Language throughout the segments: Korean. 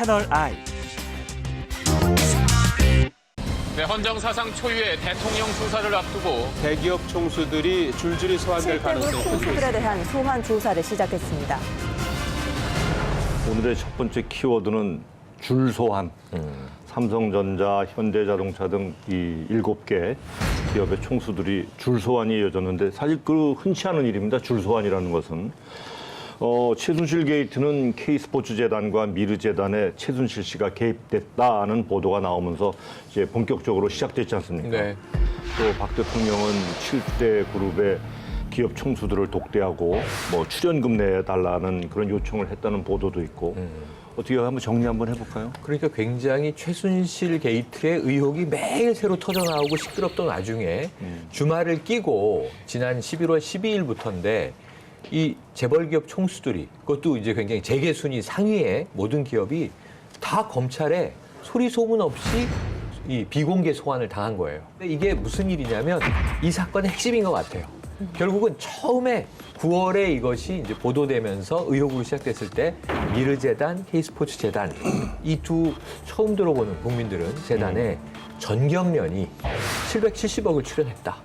채널 I. 네, 헌정 사상 초유의 대통령 수사를 앞두고 대기업 총수들이 줄줄이 소환될 가능성이 총수들에. 대한 소환 조사를 시작했습니다. 오늘의 첫 번째 키워드는 줄소환. 삼성전자, 현대자동차 등 이 일곱 개 기업의 총수들이 줄소환이 이어졌는데 사실 그 흔치 않은 일입니다. 줄소환이라는 것은. 어, 최순실 게이트는 K스포츠 재단과 미르 재단에 최순실 씨가 개입됐다는 보도가 나오면서 이제 본격적으로 시작됐지 않습니까? 네. 또박 대통령은 7대 그룹의 기업 총수들을 독대하고 뭐 출연금 내달라는 그런 요청을 했다는 보도도 있고 어떻게 한번 정리 한번 해볼까요? 그러니까 굉장히 최순실 게이트의 의혹이 매일 새로 터져나오고 시끄럽던 와중에 주말을 끼고 지난 11월 12일부터인데 이 재벌 기업 총수들이 그것도 이제 굉장히 재계 순위 상위의 모든 기업이 다 검찰에 소리 소문 없이 이 비공개 소환을 당한 거예요. 근데 이게 무슨 일이냐면 이 사건의 핵심인 것 같아요. 결국은 처음에 9월에 이것이 이제 보도되면서 의혹으로 시작됐을 때 미르 재단, K스포츠 재단 이 두 처음 들어보는 국민들은 재단에 전경련이 770억을 출연했다.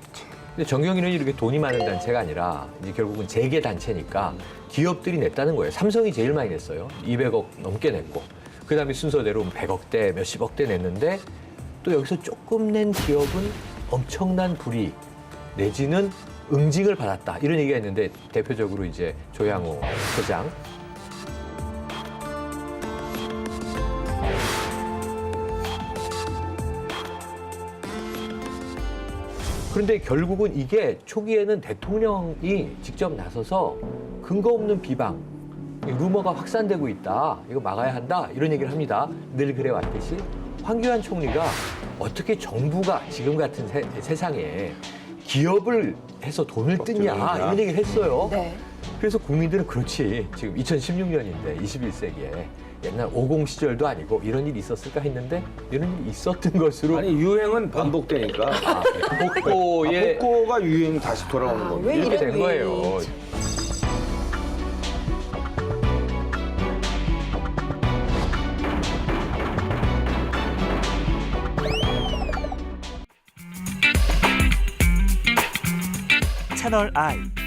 근데 전경련이 이렇게 돈이 많은 단체가 아니라 이제 결국은 재계 단체니까 기업들이 냈다는 거예요. 삼성이 제일 많이 냈어요. 200억 넘게 냈고. 그다음에 순서대로 100억대, 몇십억대 냈는데 또 여기서 조금 낸 기업은 엄청난 불이익 내지는 응징을 받았다 이런 얘기가 있는데 대표적으로 이제 조양호 회장 그런데 결국은 이게 초기에는 대통령이 직접 나서서 근거 없는 비방, 이 루머가 확산되고 있다. 이거 막아야 한다. 이런 얘기를 합니다. 늘 그래 왔듯이 황교안 총리가 어떻게 정부가 지금 같은 세, 상에 기업을 해서 돈을 뜯냐 이런 얘기를 했어요. 네. 그래서 국민들은 그렇지 지금 2016년인데 21세기에 옛날 50 시절도 아니고 이런 일이 있었을까 했는데 이런 일이 있었던 것으로 아니 유행은 반복되니까 복고에 복고가 유행 다시 돌아오는 겁니다. 이렇게 된 거예요. 채널 I.